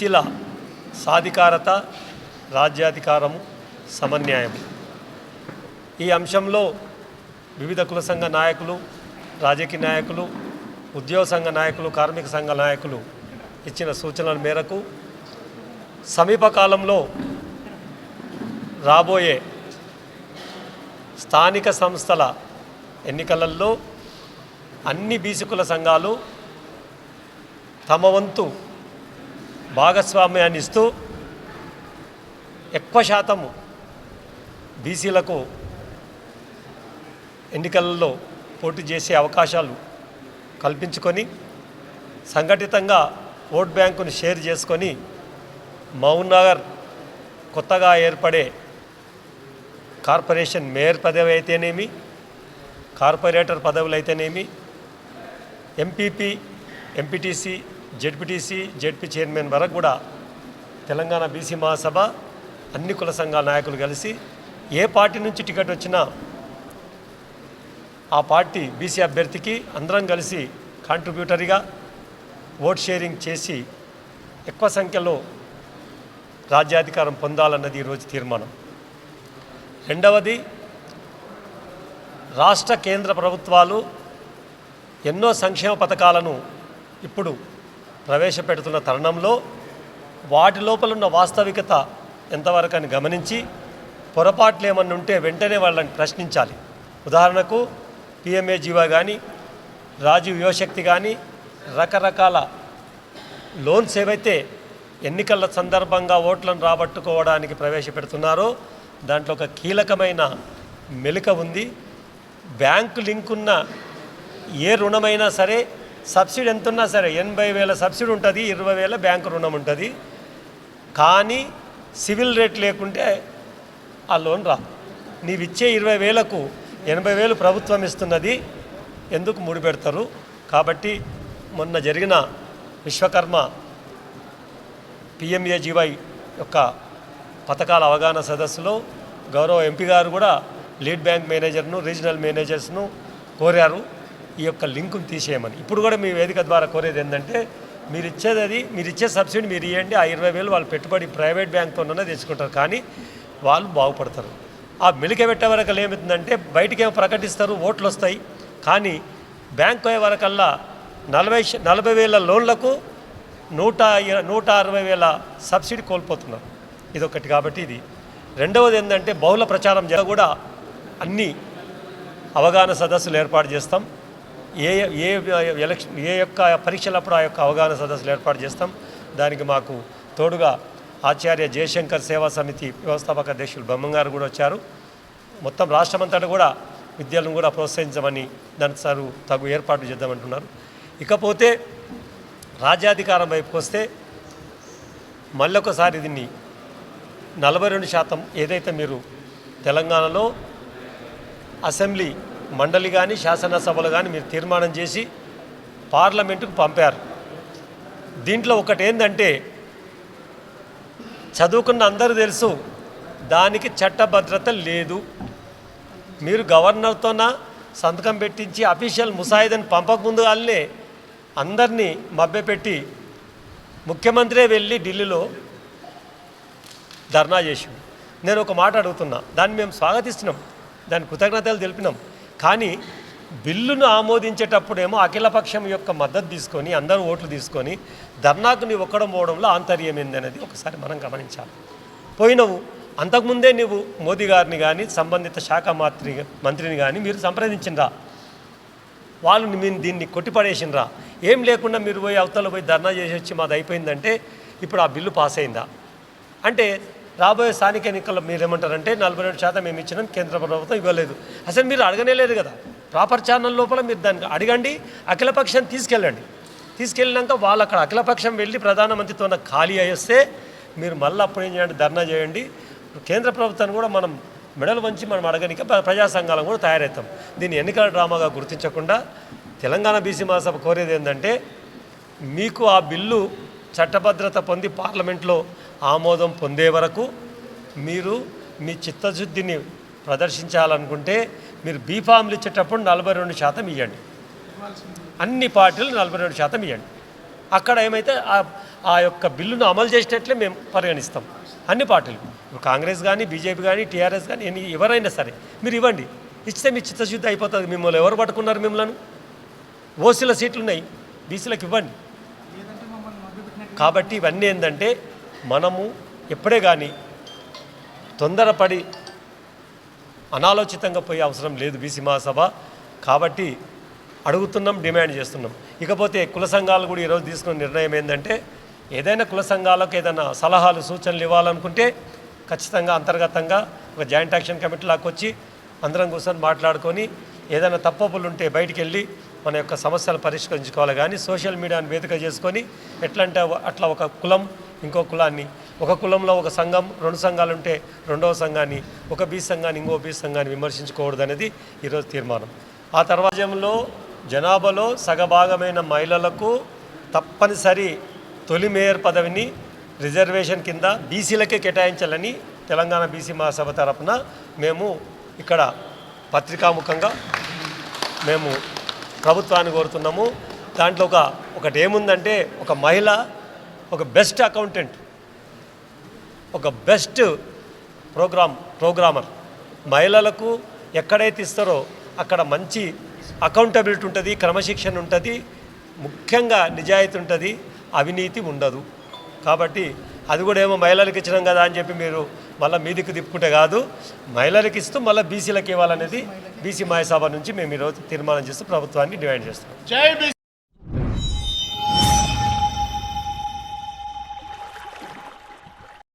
బీసీల సాధికారత రాజ్యాధికారము సమన్యాయం. ఈ అంశంలో వివిధ కుల సంఘ నాయకులు రాజకీయ నాయకులు ఉద్యోగ సంఘ నాయకులు కార్మిక సంఘ నాయకులు ఇచ్చిన సూచనల మేరకు సమీపకాలంలో రాబోయే స్థానిక సంస్థల ఎన్నికలలో అన్ని బీసీ కుల సంఘాలు తమ వంతు భాగస్వామ్యాన్ని ఇస్తూ ఎక్కువ శాతము బీసీలకు ఎన్నికలలో పోటీ చేసే అవకాశాలు కల్పించుకొని సంఘటితంగా ఓట్ బ్యాంకును షేర్ చేసుకొని మౌనగర్ కొత్తగా ఏర్పడే కార్పొరేషన్ మేయర్ పదవి అయితేనేమి కార్పొరేటర్ పదవులు అయితేనేమి MPP MPTC ZPTC ZP chairman వరకు కూడా తెలంగాణ బీసీ మహాసభ అన్ని కుల సంఘాల నాయకులు కలిసి ఏ పార్టీ నుంచి టికెట్ వచ్చినా ఆ పార్టీ బీసీ అభ్యర్థికి అందరం కలిసి కాంట్రిబ్యూటరీగా ఓట్ షేరింగ్ చేసి ఎక్కువ సంఖ్యలో రాజ్యాధికారం పొందాలన్నది ఈరోజు తీర్మానం. రెండవది రాష్ట్ర కేంద్ర ప్రభుత్వాలు ఎన్నో సంక్షేమ పథకాలను ఇప్పుడు ప్రవేశపెడుతున్న తరుణంలో వాటి లోపల ఉన్న వాస్తవికత ఎంతవరకు అని గమనించి పొరపాట్లు ఏమన్నా ఉంటే వెంటనే వాళ్ళని ప్రశ్నించాలి. ఉదాహరణకు పిఎంఏ జీవా కానీ రాజీవ్ యువశక్తి కానీ రకరకాల లోన్స్ ఏవైతే ఎన్నికల సందర్భంగా ఓట్లను రాబట్టుకోవడానికి ప్రవేశపెడుతున్నారో దాంట్లో ఒక కీలకమైన మెలిక ఉంది. బ్యాంకు లింక్ ఉన్న ఏ రుణమైనా సరే సబ్సిడీ ఎంత ఉన్నా సరే ఎనభై వేల సబ్సిడీ ఉంటుంది ఇరవై వేల బ్యాంకు రుణం ఉంటుంది. కానీ సివిల్ రేట్ లేకుంటే ఆ లోన్ రా నీవిచ్చే ఇరవై వేలకు ఎనభై వేలు ప్రభుత్వం ఇస్తున్నది ఎందుకు ముడిపెడతారు కాబట్టి మొన్న జరిగిన విశ్వకర్మ పిఎంఏజీవై యొక్క పథకాల అవగాహన సదస్సులో గౌరవ ఎంపీ గారు కూడా లీడ్ బ్యాంక్ మేనేజర్ను రీజనల్ మేనేజర్స్ను కోరారు. ఈ యొక్క లింకును తీసేయమని. ఇప్పుడు కూడా మీ వేదిక ద్వారా కోరేది ఏంటంటే మీరు ఇచ్చేది అది మీరు ఇచ్చే సబ్సిడీ మీరు ఇవ్వండి ఆ ఇరవై వేలు వాళ్ళు పెట్టుబడి ప్రైవేట్ బ్యాంక్తోనే తెచ్చుకుంటారు. కానీ వాళ్ళు బాగుపడతారు. ఆ మెలిక పెట్టే వరకు ఏమవుతుందంటే బయటకేమో ఏమో ప్రకటిస్తారు ఓట్లు వస్తాయి. కానీ బ్యాంక్ అయ్యే వరకల్లా నలభై నలభై వేల లోన్లకు నూట నూట అరవై వేల సబ్సిడీ కోల్పోతున్నారు. ఇదొకటి కాబట్టి ఇది. రెండవది ఏంటంటే బహుళ ప్రచారం జర కూడా అన్ని అవగాహన సదస్సులు ఏర్పాటు చేస్తాం. ఏ ఏ ఎలక్షన్ ఏ యొక్క పరీక్షలప్పుడు ఆ యొక్క అవగాహన సదస్సులు ఏర్పాటు చేస్తాం. దానికి మాకు తోడుగా ఆచార్య జయశంకర్ సేవా సమితి వ్యవస్థాపక అధ్యక్షులు బ్రహ్మంగారు కూడా వచ్చారు. మొత్తం రాష్ట్రమంతటా కూడా విద్యలను కూడా ప్రోత్సహించమని దాని సారు తగు ఏర్పాటు చేద్దామంటున్నారు. ఇకపోతే రాజ్యాధికారం వైపుకి వస్తే మళ్ళొకసారి దీన్ని నలభై రెండు శాతం ఏదైతే మీరు తెలంగాణలో అసెంబ్లీ మండలి కానీ శాసనసభలు కానీ మీరు తీర్మానం చేసి పార్లమెంటుకు పంపారు. దీంట్లో ఒకటి ఏంటంటే చదువుకున్న అందరూ తెలుసు దానికి చట్టభద్రత లేదు. మీరు గవర్నర్తోన సంతకం పెట్టించి అఫీషియల్ ముసాయిదని పంపకముందు వాళ్ళే అందరినీ మభ్యపెట్టి ముఖ్యమంత్రే వెళ్ళి ఢిల్లీలో ధర్నా చేసి నేను ఒక మాట అడుగుతున్నా. దాన్ని మేము స్వాగతిస్తున్నాం. దాని కృతజ్ఞతలు తెలిపినాం. కానీ బిల్లును ఆమోదించేటప్పుడేమో అఖిలపక్షం యొక్క మద్దతు తీసుకొని అందరూ ఓట్లు తీసుకొని ధర్నాకు నీ ఒక్కడం పోవడంలో ఆంతర్యం ఏందనేది ఒకసారి మనం గమనించాలి. పోయినవు. అంతకుముందే నువ్వు మోదీ గారిని కానీ సంబంధిత శాఖ మంత్రి మంత్రిని కానీ మీరు సంప్రదించినరా వాళ్ళు మీరు దీన్ని కొట్టిపడేసినరా ఏం లేకుండా మీరు పోయి అవతల పోయి ధర్నా చేసి వచ్చి మాది అయిపోయిందంటే ఇప్పుడు ఆ బిల్లు పాస్ అయిందా అంటే రాబోయే స్థానిక ఎన్నికల్లో మీరు ఏమంటారంటే నలభై రెండు శాతం మేము ఇచ్చినాం కేంద్ర ప్రభుత్వం ఇవ్వలేదు. అసలు మీరు అడగనేలేదు కదా. ప్రాపర్ ఛానల్ లోపల మీరు దానికి అడగండి అఖిలపక్షం తీసుకెళ్ళండి. తీసుకెళ్ళినాక వాళ్ళు అక్కడ అఖిలపక్షం వెళ్ళి ప్రధానమంత్రితో ఖాళీ అయ్యేస్తే మీరు మళ్ళీ అప్పుడు ఏం చేయండి ధర్నా చేయండి. కేంద్ర ప్రభుత్వాన్ని కూడా మనం మెడలు వంచి మనం అడగనిక ప్రజా సంఘాలను కూడా తయారవుతాం. దీన్ని ఎన్నికల డ్రామాగా గుర్తించకుండా తెలంగాణ బీసీ మహాసభ కోరేది ఏంటంటే మీకు ఆ బిల్లు చట్టభద్రత పొంది పార్లమెంట్లో ఆమోదం పొందే వరకు మీరు మీ చిత్తశుద్ధిని ప్రదర్శించాలనుకుంటే మీరు బీఫామ్లు ఇచ్చేటప్పుడు నలభై రెండు శాతం ఇవ్వండి అన్ని పార్టీలు నలభై రెండు శాతం ఇవ్వండి అక్కడ ఏమైతే ఆ- ఆ యొక్క బిల్లును అమలు చేసినట్లే మేము పరిగణిస్తాం. అన్ని పార్టీలు. కాంగ్రెస్ కానీ బీజేపీ కానీ టీఆర్ఎస్ కానీ ఎన్ని ఎవరైనా సరే మీరు ఇవ్వండి. ఇస్తే మీ చిత్తశుద్ధి అయిపోతుంది. మిమ్మల్ని ఎవరు పట్టుకున్నారు మిమ్మల్ని? ఓసీల సీట్లు ఉన్నాయి. బీసీలకు ఇవ్వండి. కాబట్టి ఇవన్నీ ఏంటంటే మనము ఎప్పుడే కానీ తొందరపడి అనాలోచితంగా పోయే అవసరం లేదు బీసీ మహాసభ. కాబట్టి అడుగుతున్నాం డిమాండ్ చేస్తున్నాం. ఇకపోతే కుల సంఘాలు కూడా ఈరోజు తీసుకున్న నిర్ణయం ఏంటంటే ఏదైనా కుల సంఘాలకు ఏదైనా సలహాలు సూచనలు ఇవ్వాలనుకుంటే ఖచ్చితంగా అంతర్గతంగా ఒక జాయింట్ యాక్షన్ కమిటీ లాక్కొచ్చి అందరం కూర్చొని మాట్లాడుకొని ఏదైనా తప్పప్పులు ఉంటే బయటికి వెళ్ళి మన యొక్క సమస్యలు పరిష్కరించుకోవాలి. కానీ సోషల్ మీడియాను వేదిక చేసుకొని ఎట్లా అంటే అట్లా ఒక కులం ఇంకో కులాన్ని. ఒక కులంలో ఒక సంఘం రెండు సంఘాలు ఉంటే రెండవ సంఘాన్ని ఒక బీ సంఘాన్ని ఇంకో బీ సంఘాన్ని విమర్శించకూడదు అనేది ఈరోజు తీర్మానం. ఆ తర్వాతంలో జనాభాలో సగభాగమైన మహిళలకు తప్పనిసరి తొలి మేయర్ పదవిని రిజర్వేషన్ కింద బీసీలకే కేటాయించాలని తెలంగాణ బీసీ మహాసభ తరపున మేము ఇక్కడ పత్రికాముఖంగా మేము ప్రభుత్వాన్ని కోరుతున్నాము. దాంట్లో ఒక ఒకటి ఏముందంటే ఒక మహిళ ఒక బెస్ట్ అకౌంటెంట్ ఒక బెస్ట్ ప్రోగ్రామ్ ప్రోగ్రామర్. మహిళలకు ఎక్కడైతే ఇస్తారో అక్కడ మంచి అకౌంటబిలిటీ ఉంటుంది క్రమశిక్షణ ఉంటుంది ముఖ్యంగా నిజాయితీ ఉంటుంది అవినీతి ఉండదు. కాబట్టి అది కూడా ఏమో మహిళలకు ఇచ్చినాం కదా అని చెప్పి మీరు మళ్ళీ మీదికి తిప్పుకుంటే కాదు మహిళలకు ఇస్తూ మళ్ళీ బీసీలకు ఇవ్వాలనేది బీసీ మహాసభ నుంచి మేము ఈరోజు తీర్మానం చేస్తూ ప్రభుత్వాన్ని డివైడ్ చేస్తాం